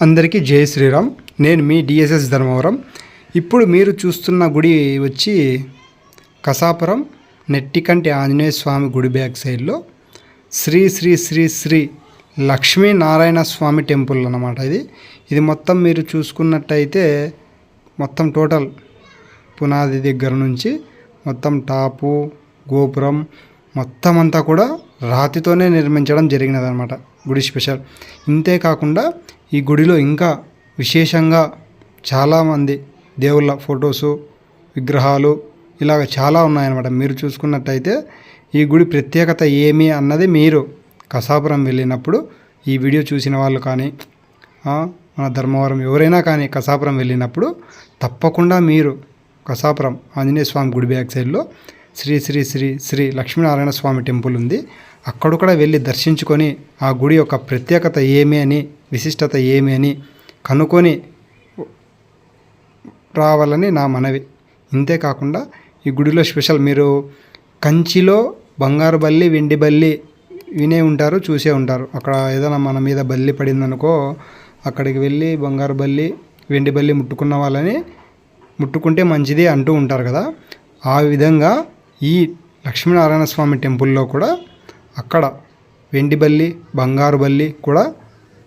అందరికీ జై శ్రీరామ్. నేను మీ డిఎస్ఎస్ ధర్మవరం. ఇప్పుడు మీరు చూస్తున్న గుడి వచ్చి కసాపురం నెట్టికంటి ఆంజనేయ స్వామి గుడి బ్యాక్ సైడ్లో శ్రీ శ్రీ శ్రీ శ్రీ లక్ష్మీనారాయణ స్వామి టెంపుల్ అన్నమాట ఇది. ఇది మొత్తం మీరు చూసుకున్నట్టయితే మొత్తం టోటల్ పునాది దగ్గర నుంచి మొత్తం టాపు గోపురం మొత్తం అంతా కూడా రాతితోనే నిర్మించడం జరిగినది అనమాట గుడి స్పెషల్. ఇంతే కాకుండా ఈ గుడిలో ఇంకా విశేషంగా చాలామంది దేవుళ్ళ ఫొటోసు విగ్రహాలు ఇలాగ చాలా ఉన్నాయన్నమాట. మీరు చూసుకున్నట్టయితే ఈ గుడి ప్రత్యేకత ఏమి అన్నది మీరు కసాపురం వెళ్ళినప్పుడు ఈ వీడియో చూసిన వాళ్ళు కానీ మన ధర్మవరం ఎవరైనా కానీ కసాపురం వెళ్ళినప్పుడు తప్పకుండా మీరు కసాపురం ఆంజనేయ స్వామి గుడి బ్యాక్ సైడ్లో శ్రీ శ్రీ శ్రీ శ్రీ లక్ష్మీనారాయణ స్వామి టెంపుల్ ఉంది. అక్కడ కూడా వెళ్ళి దర్శించుకొని ఆ గుడి యొక్క ప్రత్యేకత ఏమి అని విశిష్టత ఏమి అని కనుక్కొని రావాలని నా మనవి. ఇంతే కాకుండా ఈ గుడిలో స్పెషల్ మీరు కంచిలో బంగారు బల్లి వెండి బల్లి వినే ఉంటారు చూసే ఉంటారు. అక్కడ ఏదైనా మన మీద బల్లి పడిందనుకో అక్కడికి వెళ్ళి బంగారు బల్లి వెండి బల్లి ముట్టుకున్న వాళ్ళని ముట్టుకుంటే మంచిది అంటూ ఉంటారు కదా. ఆ విధంగా ఈ లక్ష్మీనారాయణ స్వామి టెంపుల్లో కూడా అక్కడ వెండి బల్లి బంగారు బల్లి కూడా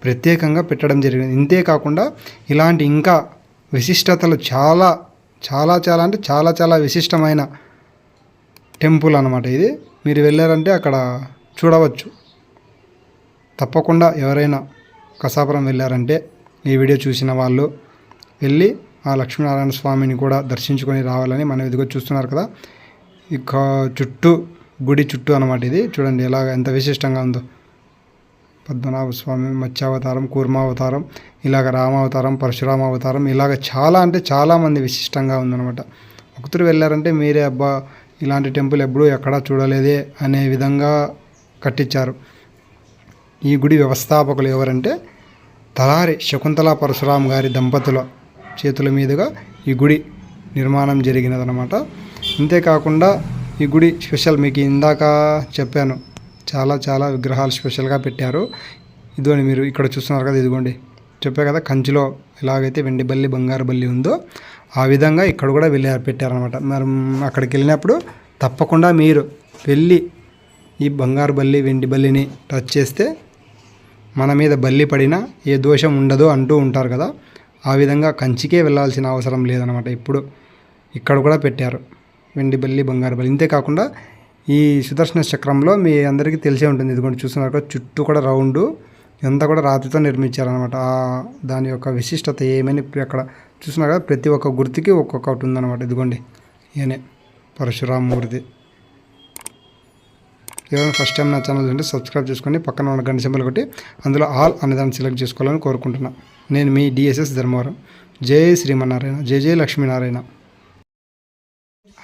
ప్రత్యేకంగా పెట్టడం జరిగింది. ఇంతే కాకుండా ఇలాంటి ఇంకా విశిష్టతలు చాలా చాలా చాలా అంటే చాలా చాలా విశిష్టమైన టెంపుల్ అనమాట ఇది. మీరు వెళ్ళారంటే అక్కడ చూడవచ్చు. తప్పకుండా ఎవరైనా కసాపురం వెళ్ళారంటే ఈ వీడియో చూసిన వాళ్ళు వెళ్ళి ఆ లక్ష్మీనారాయణ స్వామిని కూడా దర్శించుకొని రావాలని మనం ఇదిగో చూస్తున్నారు కదా. ఇక చుట్టూ గుడి చుట్టూ అనమాట ఇది. చూడండి ఎలాగ ఎంత విశిష్టంగా ఉందో. పద్మనాభ స్వామి మత్స్యావతారం కూర్మావతారం ఇలాగ రామావతారం పరశురామ అవతారం ఇలాగ చాలా అంటే చాలామంది విశిష్టంగా ఉందన్నమాట. భక్తులు వెళ్ళారంటే మీరే అబ్బా ఇలాంటి టెంపుల్ ఎప్పుడూ ఎక్కడా చూడలేదే అనే విధంగా కట్టించారు. ఈ గుడి వ్యవస్థాపకులు ఎవరంటే తలారి శకుంతల పరశురాం గారి దంపతుల చేతుల మీదుగా ఈ గుడి నిర్మాణం జరిగినదనమాట అంతేకాకుండా ఈ గుడి స్పెషల్ మీకు ఇందాక చెప్పాను. చాలా చాలా విగ్రహాలు స్పెషల్గా పెట్టారు. ఇదిగోండి మీరు ఇక్కడ చూస్తున్నారు కదా ఇదిగోండి. చెప్పా కదా కంచిలో ఎలాగైతే వెండి బల్లి బంగారు బల్లి ఉందో ఆ విధంగా ఇక్కడ కూడా వెళ్ళారు పెట్టారనమాట మరి అక్కడికి వెళ్ళినప్పుడు తప్పకుండా మీరు వెళ్ళి ఈ బంగారు బల్లి వెండి బల్లిని టచ్ చేస్తే మన మీద బల్లి పడినా ఏ దోషం ఉండదు అంటూ ఉంటారు కదా. ఆ విధంగా కంచికే వెళ్ళాల్సిన అవసరం లేదనమాట ఇప్పుడు ఇక్కడ కూడా పెట్టారు. వెండి బల్లి బంగారు బల్లి ఇంతే కాకుండా ఈ సుదర్శన చక్రంలో మీ అందరికీ తెలిసే ఉంటుంది. ఇదిగోండి చూస్తున్నారు కదా చుట్టూ కూడా రౌండ్ ఇదంతా కూడా రాతితో నిర్మించారనమాట దాని యొక్క విశిష్టత ఏమని అక్కడ చూస్తున్నారు కదా ప్రతి ఒక్క గుర్తుకి ఒక్కొక్కటి ఉందన్నమాట. ఇదిగోండి ఈయనే పరశురామూర్తి. ఎవరైనా ఫస్ట్ టైం నా ఛానల్ అంటే సబ్స్క్రైబ్ చేసుకొని పక్కన ఉన్న గంట సింబల్ కొట్టి అందులో ఆల్ అనేదాన్ని సెలెక్ట్ చేసుకోవాలని కోరుకుంటున్నాను నేను మీ డిఎస్ఎస్ ధర్మవరం. జై శ్రీమన్నారాయణ. జై జై లక్ష్మీనారాయణ.